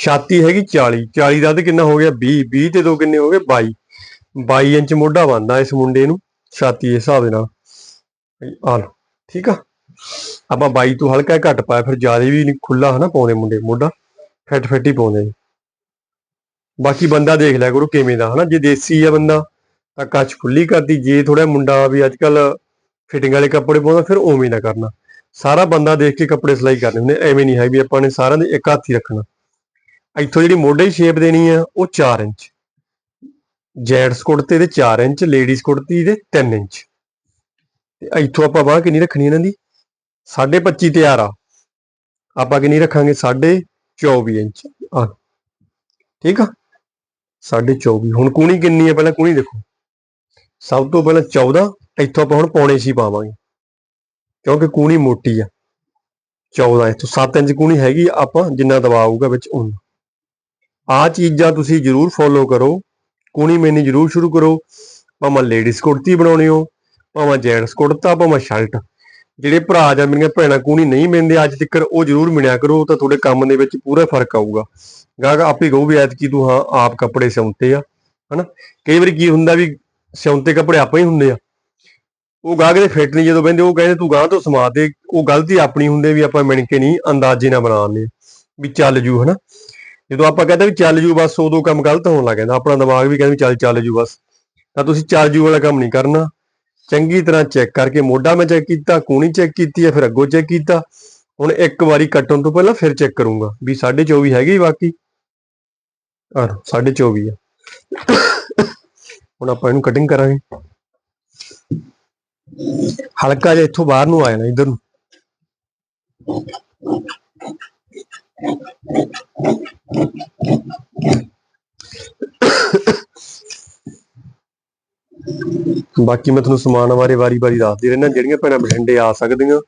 ਛਾਤੀ ਹੈਗੀ 40 40 ਦਾ ਅੱਧ ਕਿੰਨਾ ਹੋ ਗਿਆ? 20 20 ਤੇ ਦੋ ਕਿੰਨੇ ਹੋ ਗਏ? 22 22 ਇੰਚ ਮੋਢਾ ਬੰਦਾ ਇਸ ਮੁੰਡੇ ਨੂੰ, ਛਾਤੀ ਦੇ ਹਿਸਾਬ ਦੇ ਨਾਲ। ਆ ਲਓ, ਠੀਕ ਆ? ਆਪਾਂ 22 ਤੋਂ ਹਲਕਾ ਘੱਟ ਪਾਇਆ, ਫਿਰ ਜ਼ਿਆਦਾ ਵੀ ਨਹੀਂ ਖੁੱਲਾ ਹਨਾ ਪਾਉਂਦੇ ਮੁੰਡੇ, ਮੋਢਾ। ਫਿੱਟ ਫਿੱਟ ਹੀ ਪਾਉਂਦੇ ਜੀ। ਬਾਕੀ ਬੰਦਾ ਦੇਖ ਲਿਆ ਕਰੋ ਕਿਵੇਂ ਦਾ ਹਨਾ। ਜੇ ਦੇਸੀ ਆ ਬੰਦਾ, ਤਾਂ ਕੱਚ ਖੁੱਲੀ ਕਰਦੀ। ਜੇ ਥੋੜਾ ਮੁੰਡਾ ਵੀ ਅੱਜ ਕੱਲ ਫਿਟਿੰਗ ਵਾਲੇ ਕੱਪੜੇ ਪਾਉਂਦਾ, ਫਿਰ ਉਵੇਂ ਨਾ ਕਰਨਾ। ਸਾਰਾ ਬੰਦਾ ਦੇਖ ਕੇ ਕੱਪੜੇ ਸਿਲਾਈ ਕਰਨੇ ਹੁੰਦੇ ਐਵੇਂ ਨਹੀਂ ਹੈ ਵੀ ਆਪਾਂ ਨੇ ਸਾਰਿਆਂ ਦੇ ਇੱਕ ਹੱਥ ਹੀ ਰੱਖਣਾ। ਇੱਥੋਂ ਜਿਹੜੀ ਮੋਢੇ ਦੀ ਸ਼ੇਪ ਦੇਣੀ ਆ, ਉਹ 4 ਇੰਚ। ਜੈਂਟਸ ਕੁੜਤੇ ਦੇ 4 ਇੰਚ ਲੇਡੀਜ਼ ਕੁੜਤੀ ਦੇ 3 ਇੰਚ। ਤੇ ਇੱਥੋਂ ਆਪਾਂ ਬਾਹ ਕਿੰਨੀ ਰੱਖਣੀ ਇਹਨਾਂ ਦੀ? 25.5 ਤਿਆਰ ਆ। ਆਪਾਂ ਕਿੰਨੀ ਰੱਖਾਂਗੇ? 24 ਇੰਚ। ਆ ਠੀਕ ਆ? 24 ਹੁਣ ਕੂਣੀ ਕਿੰਨੀ ਆ? ਪਹਿਲਾਂ ਕੂਣੀ ਦੇਖੋ। ਸਭ ਤੋਂ ਪਹਿਲਾਂ 14 ਇੱਥੋਂ ਆਪਾਂ ਹੁਣ ਪੌਣੇ ਸੀ ਪਾਵਾਂਗੇ। ਕਿਉਂਕਿ ਕੂਣੀ ਮੋਟੀ ਆ। 14 ਇੱਥੋਂ 7 ਇੰਚ ਕੂਣੀ ਹੈਗੀ ਆਪਾਂ ਜਿੰਨਾ ਦਬਾਅ ਆਊਗਾ ਵਿੱਚ ਉਨਾ ਆ ਚੀਜ਼ਾਂ ਤੁਸੀਂ ਜਰੂਰ ਫੋਲੋ ਕਰੋ। ਕੂਣੀ ਮੈਨੀ ਜਰੂਰ ਸ਼ੁਰੂ ਕਰੋ। ਭਾਵੇਂ ਲੇਡੀਜ਼ ਕੁੜਤੀ ਬਣਾਉਣੀ ਹੋ, ਭਾਵੇਂ ਜੈਂਟਸ ਕੁੜਤਾ, ਭਾਵੇਂ ਸ਼ਰਟ ਜਿਹੜੇ ਭਰਾ ਜਾਂ ਮੇਰੀਆਂ ਭੈਣਾਂ ਕੂਣੀ ਨਹੀਂ ਮਿਲਦੇ ਅੱਜ ਤੱਕ ਉਹ ਜਰੂਰ ਮਿਲਿਆ ਕਰੋ। ਤਾਂ ਤੁਹਾਡੇ ਕੰਮ ਦੇ ਵਿੱਚ ਪੂਰਾ ਫ਼ਰਕ ਆਊਗਾ। ਗਾਹਕ ਆਪੇ ਕਹੂ ਵੀ ਐਤਕੀ ਤੂੰ ਹਾਂ, ਆਪ ਕੱਪੜੇ ਸਿਉਂਤੇ ਆ, ਹਨਾ? ਕਈ ਵਾਰੀ ਕੀ ਹੁੰਦਾ ਵੀ ਸਿਉਂਤੇ ਕੱਪੜੇ ਆਪਾਂ ਹੀ ਹੁੰਦੇ ਆ। ਉਹ ਗਾਹਕ ਦੇ ਫਿੱਟ ਨਹੀਂ ਜਦੋਂ ਕਹਿੰਦੇ ਉਹ ਕਹਿੰਦੇ ਤੂੰ ਗਾਹ ਤੋਂ ਸਮਾ ਦੇ। ਉਹ ਗਲਤੀ ਆਪਣੀ ਹੁੰਦੀ ਵੀ ਆਪਾਂ ਮਿਣ ਕੇ ਨਹੀਂ, ਅੰਦਾਜ਼ੇ ਨਾਲ ਬਣਾਉਂਦੇ ਵੀ ਚੱਲ ਜੂ, ਹਨਾ? ਜਦੋਂ ਆਪਾਂ ਕਹਿੰਦੇ ਵੀ ਚੱਲ ਜੂ ਬਸ, ਉਦੋਂ ਕੰਮ ਗਲਤ ਹੋਣ ਲੱਗ ਜਾਂਦਾ। ਆਪਣਾ ਦਿਮਾਗ ਵੀ ਕਹਿੰਦਾ ਵੀ ਚੱਲ ਚੱਲ ਜੂ ਬਸ। ਤਾਂ ਤੁਸੀਂ ਚੱਲ ਜੂ ਵਾਲਾ ਕੰਮ ਨਹੀਂ ਕਰਨਾ। ਚੰਗੀ ਤਰ੍ਹਾਂ ਚੈੱਕ ਕਰਕੇ, ਮੋਢਾ ਮੈਂ ਚੈੱਕ ਕੀਤਾ, ਕੂਣੀ ਚੈੱਕ ਕੀਤੀ ਹੈ, ਫਿਰ ਅੱਗੋਂ ਚੈੱਕ ਕੀਤਾ। ਹੁਣ ਇੱਕ ਵਾਰੀ ਕੱਟਣ ਤੋਂ ਪਹਿਲਾਂ ਫਿਰ ਚੈੱਕ ਕਰੂੰਗਾ ਵੀ 24.5 ਹੈਗੀ ਬਾਕੀ। ਆ 24 ਆ। ਹੁਣ ਆਪਾਂ ਇਹਨੂੰ ਕਟਿੰਗ ਕਰਾਂਗੇ। ਹਲਕਾ ਜਿਹਾ ਇੱਥੋਂ ਬਾਹਰ ਨੂੰ ਆ ਜਾਣਾ, ਇਧਰ ਨੂੰ। ਬਾਕੀ ਮੈਂ ਤੁਹਾਨੂੰ ਸਮਾਨ ਬਾਰੇ ਵਾਰੀ-ਵਾਰੀ ਦੱਸਦੀ ਰਹਿਣਾ ਜਿਹੜੀਆਂ ਭੈਣਾਂ ਬਠਿੰਡੇ ਆ ਸਕਦੀਆਂ।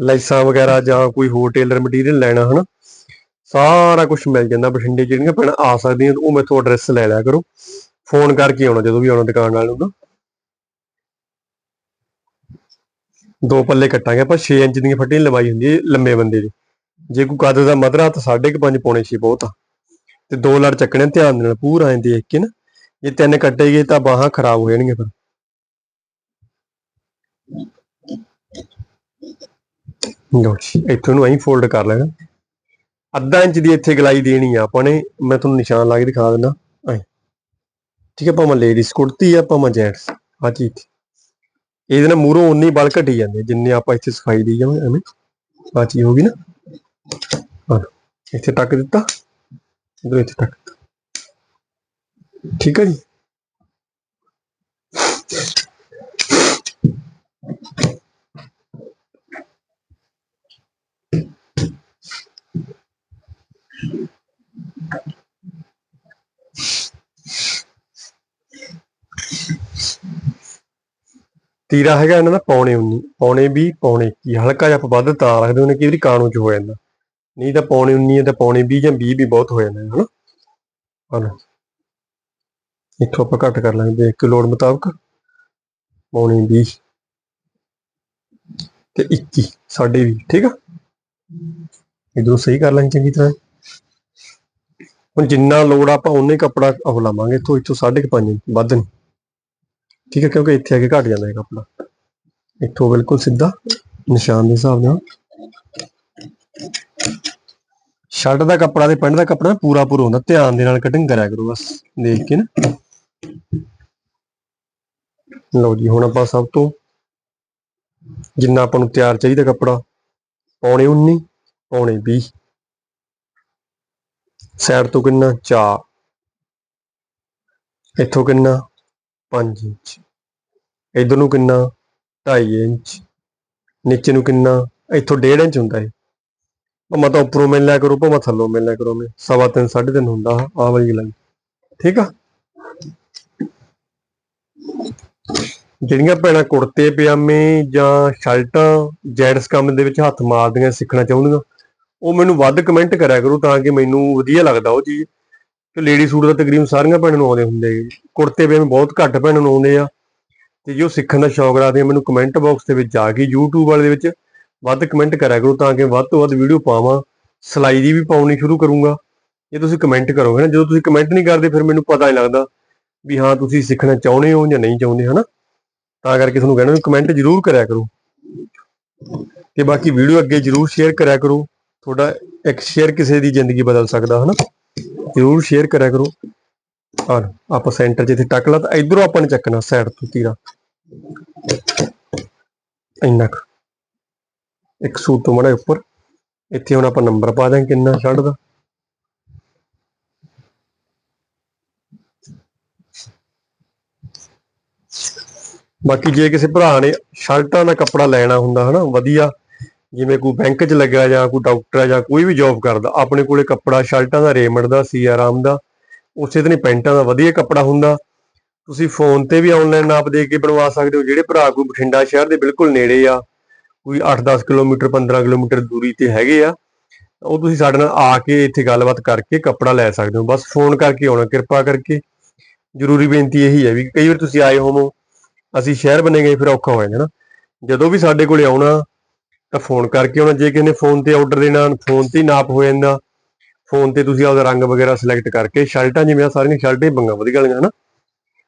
ਲਾਈਸਾਂ ਵਗੈਰਾ ਜਾਂ ਕੋਈ ਹੋਰ ਟੇਲਰ ਮਟੀਰੀਅਲ ਲੈਣਾ, ਹਨਾ? ਸਾਰਾ ਕੁਝ ਮਿਲ ਜਾਂਦਾ ਬਠਿੰਡੇ, ਜਿਹੜੀਆਂ ਭੈਣਾਂ ਆ ਸਕਦੀਆਂ, ਉਹ ਮੈਥੋਂ ਐਡਰੈਸ ਲੈ ਲਿਆ ਕਰੋ। ਫੋਨ ਕਰਕੇ ਆਉਣਾ, ਜਦੋਂ ਵੀ ਆਉਣਾ ਦੁਕਾਨ ਨਾਲ ਨੂੰ ਨਾ ਦੋ ਪੱਲੇ ਕੱਟਾਂਗੇ ਆਪਾਂ 6 ਇੰਚ ਦੀਆਂ ਫੱਟੀਆਂ ਲਵਾਈ ਹੁੰਦੀ ਹੈ ਲੰਮੇ ਬੰਦੇ ਦੀ। ਜੇ ਕੋਈ ਕਦ ਦਾ ਮਧਰਾ ਤਾਂ 5.5 ਪੌਣੇ 6 ਬਹੁਤ ਆ। ਤੇ ਦੋ ਲੜ ਚੱਕਣੇ ਧਿਆਨ ਨਾਲ ਪੂਰਾ ਐਂ ਦੇਖ ਕੇ ਨਾ। ਜੇ ਤਿੰਨ ਕੱਟੇ ਗਏ ਤਾਂ ਬਾਹਾਂ ਖਰਾਬ ਹੋ ਜਾਣਗੀਆਂ ਫਿਰ। ਲਓ ਇੱਥੋਂ ਨੂੰ ਐਂ ਫੋਲਡ ਕਰ ਲੈਣਾ। ਅੱਧਾ ਇੰਚ ਦੀ ਇੱਥੇ ਗਲਾਈ ਦੇਣੀ ਆ ਆਪਾਂ ਨੇ। ਮੈਂ ਤੁਹਾਨੂੰ ਨਿਸ਼ਾਨ ਲਾ ਕੇ ਦਿਖਾ ਦਿੰਦਾ। ਐਂ। ਠੀਕ ਹੈ ਭਾਵੇਂ ਲੇਡੀਜ਼ ਕੁੜਤੀ ਆ, ਭਾਵੇਂ ਜੈਂਟਸ ਆ ਚੀਜ਼ ਇਹਦੇ ਨਾਲ ਮੂਹਰੋਂ ਉਨੀ ਬਲ ਘਟੀ ਜਾਂਦੇ ਜਿੰਨੇ ਆਪਾਂ ਇੱਥੇ ਸਫ਼ਾਈ ਦੀ ਜਾਵਾਂ ਐਵੇਂ। ਆ ਚੀਜ਼ ਹੋ ਗਈ ਨਾ। ਇੱਥੇ ਟੱਕ ਦਿੱਤਾ? ਇਧਰ ਇੱਥੇ ਟੱਕ ਦਿੱਤਾ। ਠੀਕ ਹੈ ਜੀ? ਤੀਰਾ ਹੈਗਾ ਇਹਨਾਂ ਦਾ ਪੌਣੇ 19 ਪੌਣੇ 20 ਪੌਣੇ 21 ਹਲਕਾ ਜਿਹਾ ਆਪਾਂ ਵੱਧ ਤਾਰ ਰੱਖਦੇ ਉਹਨੇ ਕਈ ਵਾਰੀ ਕਾਣੂ ਚ ਹੋ ਜਾਂਦਾ। ਨਹੀਂ ਤਾਂ ਪੌਣੇ 19 ਹੈ ਤਾਂ ਪੌਣੇ 20 ਜਾਂ 20 ਵੀ ਬਹੁਤ ਹੋ ਜਾਂਦਾ ਹੈ ਹਨਾ? ਹਲੋ ਇੱਥੋਂ ਆਪਾਂ ਘੱਟ ਕਰ ਲਾਂਗੇ ਦੇਖ ਕੇ ਲੋੜ ਮੁਤਾਬਕ ਪੌਣੇ 20 ਤੇ 21 ਸਾਡੇ ਵੀ ਠੀਕ ਆ? ਇਧਰੋਂ ਸਹੀ ਕਰ ਲਾਂਗੇ ਚੰਗੀ ਤਰ੍ਹਾਂ। ਹੁਣ ਜਿੰਨਾ ਲੋੜ ਆਪਾਂ ਉਨੇ ਹੀ ਕੱਪੜਾ ਉਹ ਲਾਵਾਂਗੇ, ਇੱਥੋਂ ਇੱਥੋਂ 5.5 ਵੱਧ ਨਹੀਂ। ਠੀਕ ਹੈ ਕਿਉਂਕਿ ਇੱਥੇ ਆ ਕੇ ਘਟ ਜਾਂਦਾ ਹੈ ਕੱਪੜਾ। ਇੱਥੋਂ ਬਿਲਕੁਲ ਸਿੱਧਾ ਨਿਸ਼ਾਨ ਦੇ ਹਿਸਾਬ ਨਾਲ। ਸ਼ਰਟ ਦਾ ਕੱਪੜਾ ਤੇ ਪੈਂਟ ਦਾ ਕੱਪੜਾ ਪੂਰਾ ਪੂਰਾ ਹੁੰਦਾ, ਧਿਆਨ ਦੇ ਨਾਲ ਕਟਿੰਗ ਕਰਿਆ ਕਰੋ ਬਸ, ਦੇਖ ਕੇ ਨਾ। ਲਓ ਜੀ, ਹੁਣ ਆਪਾਂ ਸਭ ਤੋਂ ਜਿੰਨਾ ਆਪਾਂ ਨੂੰ ਤਿਆਰ ਚਾਹੀਦਾ ਕੱਪੜਾ, ਪੌਣੇ 19 ਪੌਣੇ 20 ਸਾਈਡ ਤੋਂ ਕਿੰਨਾ? 4 ਇੱਥੋਂ ਕਿੰਨਾ? 5 ਇੰਚ। ਇਧਰ ਨੂੰ ਕਿੰਨਾ? 2.5 ਇੰਚ। ਨੀਚੇ ਨੂੰ ਕਿੰਨਾ? ਇੱਥੋਂ 1.5 ਇੰਚ ਹੁੰਦਾ ਹੈ ਭਾਵੇਂ ਤਾਂ ਉੱਪਰੋਂ ਮਿਲ ਲਿਆ ਕਰੋ, ਭਾਵੇਂ ਥੱਲੋਂ ਮਿਲ ਲਿਆ ਕਰੋ ਮੈਂ। ਸਵਾ ਤਿੰਨ, ਸਾਢੇ ਤਿੰਨ ਹੁੰਦਾ ਆਹ ਵਾਲੀ ਗੱਲ। ਠੀਕ ਆ? ਜਿਹੜੀਆਂ ਭੈਣਾਂ ਕੁੜਤੇ, ਪਜਾਮੇ ਜਾਂ ਸ਼ਰਟਾਂ, ਜੈਂਟਸ ਕੰਮ ਦੇ ਵਿੱਚ ਹੱਥ ਮਾਰਦੀਆਂ, ਸਿੱਖਣਾ ਚਾਹੁੰਦੀਆਂ, ਉਹ ਮੈਨੂੰ ਵੱਧ ਕਮੈਂਟ ਕਰਿਆ ਕਰੋ ਤਾਂ ਕਿ ਮੈਨੂੰ ਵਧੀਆ ਲੱਗਦਾ ਉਹ ਚੀਜ਼। ਕਿ ਲੇਡੀ ਸੂਟ ਦਾ ਤਕਰੀਬਨ ਸਾਰੀਆਂ ਭੈਣਾਂ ਨੂੰ ਆਉਂਦੇ ਹੁੰਦੇ ਕੁੜਤੇ, ਪਜਾਮੇ ਬਹੁਤ ਘੱਟ ਭੈਣਾਂ ਨੂੰ ਆਉਂਦੇ ਆ। ਤੇ ਜੇ ਉਹ ਸਿੱਖਣ ਦਾ ਸ਼ੌਕ ਰੱਖਦੇ ਆ, ਮੈਨੂੰ ਕਮੈਂਟ ਬਾਕਸ ਦੇ ਵਿੱਚ ਜਾ ਕੇ YouTube ਵਾਲੇ ਦੇ ਵਿੱਚ ਵੱਧ ਕਮੈਂਟ ਕਰਿਆ ਕਰੋ ਤਾਂ ਕਿ ਵੱਧ ਤੋਂ ਵੱਧ ਵੀਡੀਓ ਪਾਵਾਂ। ਸਿਲਾਈ ਦੀ ਵੀ ਪਾਉਣੀ ਸ਼ੁਰੂ ਕਰੂੰਗਾ। ਜੇ ਤੁਸੀਂ ਕਮੈਂਟ ਕਰੋਗੇ ਨਾ, ਜਦੋਂ ਤੁਸੀਂ ਕਮੈਂਟ ਨਹੀਂ ਕਰਦੇ, ਫਿਰ ਮੈਨੂੰ ਪਤਾ ਨਹੀਂ ਲੱਗਦਾ ਵੀ ਹਾਂ, ਤੁਸੀਂ ਸਿੱਖਣਾ ਚਾਹੁੰਦੇ ਹੋ ਜਾਂ ਨਹੀਂ ਚਾਹੁੰਦੇ, ਹਨਾ? ਤਾਂ ਕਰਕੇ ਤੁਹਾਨੂੰ ਕਹਿਣਾ ਕਮੈਂਟ ਜ਼ਰੂਰ ਕਰਿਆ ਕਰੋ। ਤੇ ਬਾਕੀ ਵੀਡੀਓ ਅੱਗੇ ਜ਼ਰੂਰ ਸ਼ੇਅਰ ਕਰਿਆ ਕਰੋ। ਤੁਹਾਡਾ ਇੱਕ ਸ਼ੇਅਰ ਕਿਸੇ ਦੀ ਜ਼ਿੰਦਗੀ ਬਦਲ ਸਕਦਾ, ਹਨਾ? ਜ਼ਰੂਰ ਸ਼ੇਅਰ ਕਰਿਆ ਕਰੋ। ਔਰ ਆਪਾਂ ਸੈਂਟਰ 'ਚ ਇੱਥੇ ਟੱਕ ਲਾ ਤਾਂ ਇਧਰੋਂ ਆਪਾਂ ਨੇ ਚੱਕਣਾ ਸਾਈਡ ਤੋਂ ਤੀਰਾ। ਇੰਨਾ ਕੁ। ਇੱਕ ਸੂਤ ਤੋਂ ਮੜਾ ਉੱਪਰ। ਇੱਥੇ ਹੁਣ ਆਪਾਂ ਨੰਬਰ ਪਾ ਦਾਂਗੇ ਕਿੰਨਾ ਸ਼ਰਟ ਦਾ ਬਾਕੀ ਜੇ ਕਿਸੇ ਭਰਾ ਨੇ ਸ਼ਰਟਾਂ ਦਾ ਕੱਪੜਾ ਲੈਣਾ ਹੁੰਦਾ ਹਨਾ, ਵਧੀਆ। ਜਿਵੇਂ ਕੋਈ ਬੈਂਕ 'ਚ ਲੱਗਾ ਜਾਂ ਕੋਈ ਡਾਕਟਰ ਆ ਜਾਂ ਕੋਈ ਵੀ ਜੌਬ ਕਰਦਾ, ਆਪਣੇ ਕੋਲੇ ਕੱਪੜਾ ਸ਼ਰਟਾਂ ਦਾ, ਰੇਮੰਡ ਦਾ ਸੀਆਰਾਮ ਦਾ, ਉਸੇ ਤਰ੍ਹਾਂ ਪੈਂਟਾਂ ਦਾ ਵਧੀਆ ਕੱਪੜਾ ਹੁੰਦਾ। ਤੁਸੀਂ ਫੋਨ ਤੇ ਵੀ ਆਨਲਾਈਨ ਨਾਪ ਦੇ ਕੇ ਬਣਵਾ ਸਕਦੇ ਹੋ, ਜਿਹੜੇ ਭਰਾ ਕੋਈ ਬਠਿੰਡਾ ਸ਼ਹਿਰ ਦੇ ਬਿਲਕੁਲ ਨੇੜੇ ਆ। ਕੋਈ 8-10 ਕਿਲੋਮੀਟਰ 15 ਕਿਲੋਮੀਟਰ ਦੂਰੀ ਤੇ ਹੈਗੇ ਆ। ਉਹ ਤੁਸੀਂ ਸਾਡੇ ਨਾਲ ਆ ਕੇ ਇੱਥੇ ਗੱਲਬਾਤ ਕਰਕੇ ਕੱਪੜਾ ਲੈ ਸਕਦੇ ਹੋ। ਬਸ ਫੋਨ ਕਰਕੇ ਆਉਣਾ, ਕਿਰਪਾ ਕਰਕੇ। ਜ਼ਰੂਰੀ ਬੇਨਤੀ ਇਹੀ ਹੈ ਵੀ ਕਈ ਵਾਰ ਤੁਸੀਂ ਆਏ ਹੋਵੋ, ਅਸੀਂ ਸ਼ਹਿਰ ਬਣੇ ਗਏ, ਫਿਰ ਔਖਾ ਹੋ ਜਾਂਦਾ ਨਾ। ਜਦੋਂ ਵੀ ਸਾਡੇ ਕੋਲੇ ਆਉਣਾ, ਤਾਂ ਫੋਨ ਕਰਕੇ ਆਉਣਾ। ਜੇ ਕਿਸੇ ਨੇ ਫੋਨ ਤੇ ਆਰਡਰ ਦੇਣਾ, ਫੋਨ ਤੇ ਹੀ ਨਾਪ ਹੋ ਜਾਂਦਾ। ਫੋਨ ਤੇ ਤੁਸੀਂ ਆਪਦਾ ਰੰਗ ਵਗੈਰਾ ਸਿਲੈਕਟ ਕਰਕੇ ਸ਼ਰਟਾਂ ਜਿਵੇਂ ਆ ਸਾਰੀਆਂ ਸ਼ਰਟਾਂ ਹੀ ਬੰਗਾ ਵਧੀਆ ਵਾਲੀਆਂ ਹਨਾ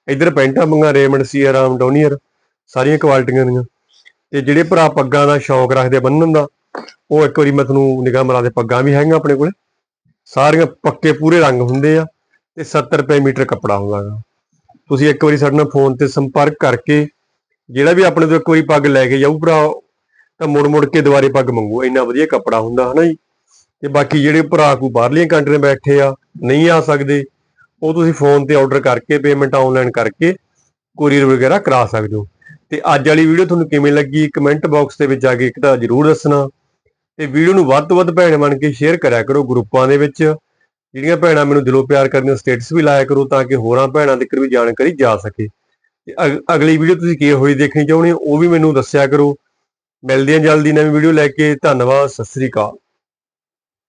ਇੱਧਰ ਪੈਂਟਾਂ ਬੰਗਾ ਰੇਮੰਡ ਸੀਆਰਾਮ ਡੋਨੀਅਰ, ਸਾਰੀਆਂ ਕੁਆਲਿਟੀਆਂ ਦੀਆਂ ਤੇ ਜਿਹੜੇ ਭਰਾ ਪੱਗਾਂ ਦਾ ਸ਼ੌਕ ਰੱਖਦੇ ਬੰਨਣ ਦਾ, ਉਹ ਇੱਕ ਵਾਰੀ ਮੈਂ ਤੁਹਾਨੂੰ ਨਿਗਾਹ ਮਰਾ ਦੇ ਪੱਗਾਂ ਵੀ ਹੈਗੀਆਂ ਆਪਣੇ ਕੋਲੇ। ਸਾਰੀਆਂ ਪੱਕੇ ਪੂਰੇ ਰੰਗ ਹੁੰਦੇ ਆ ਤੇ 70 ਰੁਪਏ ਮੀਟਰ ਕੱਪੜਾ ਹੁੰਦਾ ਗਾ। ਤੁਸੀਂ ਇੱਕ ਵਾਰੀ ਸਾਡੇ ਨਾਲ ਫੋਨ ਤੇ ਸੰਪਰਕ ਕਰਕੇ ਜਿਹੜਾ ਵੀ ਆਪਣੇ ਤੋਂ ਇੱਕ ਵਾਰੀ ਪੱਗ ਲੈ ਕੇ ਜਾਊ ਭਰਾ, ਤਾਂ ਮੁੜ ਮੁੜ ਕੇ ਦੁਬਾਰੇ ਪੱਗ ਮੰਗੂ। ਇੰਨਾ ਵਧੀਆ ਕੱਪੜਾ ਹੁੰਦਾ, ਹਨਾ ਜੀ? ਤੇ ਬਾਕੀ ਜਿਹੜੇ ਭਰਾ ਕੋਈ ਬਾਹਰਲੀਆਂ ਕੰਟਰੀਆਂ ਬੈਠੇ ਆ, ਨਹੀਂ ਆ ਸਕਦੇ, ਉਹ ਤੁਸੀਂ ਫੋਨ ਤੇ ਆਰਡਰ ਕਰਕੇ ਪੇਮੈਂਟ ਆਨਲਾਈਨ ਕਰਕੇ ਕੋਰੀਅਰ ਵਗੈਰਾ ਕਰਾ ਸਕਦੇ ਹੋ। ਤੇ ਅੱਜ ਵਾਲੀ ਵੀਡੀਓ ਤੁਹਾਨੂੰ ਕਿਵੇਂ ਲੱਗੀ? ਕਮੈਂਟ ਬਾਕਸ ਦੇ ਵਿੱਚ ਜਾ ਕੇ ਇੱਕ ਤਾਂ ਜਰੂਰ ਦੱਸਣਾ। ਤੇ ਵੀਡੀਓ ਨੂੰ ਵੱਧ ਤੋਂ ਵੱਧ ਭੈਣ ਬਣ ਕੇ ਸ਼ੇਅਰ ਕਰਿਆ ਕਰੋ ਗਰੁੱਪਾਂ ਦੇ ਵਿੱਚ। ਜਿਹੜੀਆਂ ਭੈਣਾਂ ਮੈਨੂੰ ਦਿਲੋਂ ਪਿਆਰ ਕਰਦੀਆਂ ਸਟੇਟਸ ਵੀ ਲਾਇਆ ਕਰੋ ਤਾਂ ਕਿ ਹੋਰਾਂ ਭੈਣਾਂ ਤੱਕ ਵੀ ਜਾਣਕਾਰੀ ਜਾ ਸਕੇ। ਤੇ ਅਗ- ਅਗਲੀ ਵੀਡੀਓ ਤੁਸੀਂ ਕੀ ਹੋਈ ਦੇਖਣੀ ਚਾਹੁੰਦੇ ਹੋ, ਉਹ ਵੀ ਮੈਨੂੰ ਦੱਸਿਆ ਕਰੋ। ਮਿਲਦੇ ਹਾਂ ਜਲਦੀ ਨਵੀਂ ਵੀਡੀਓ ਲੈ ਕੇ। ਧੰਨਵਾਦ, ਸਤਿ ਸ੍ਰੀ ਅਕਾਲ।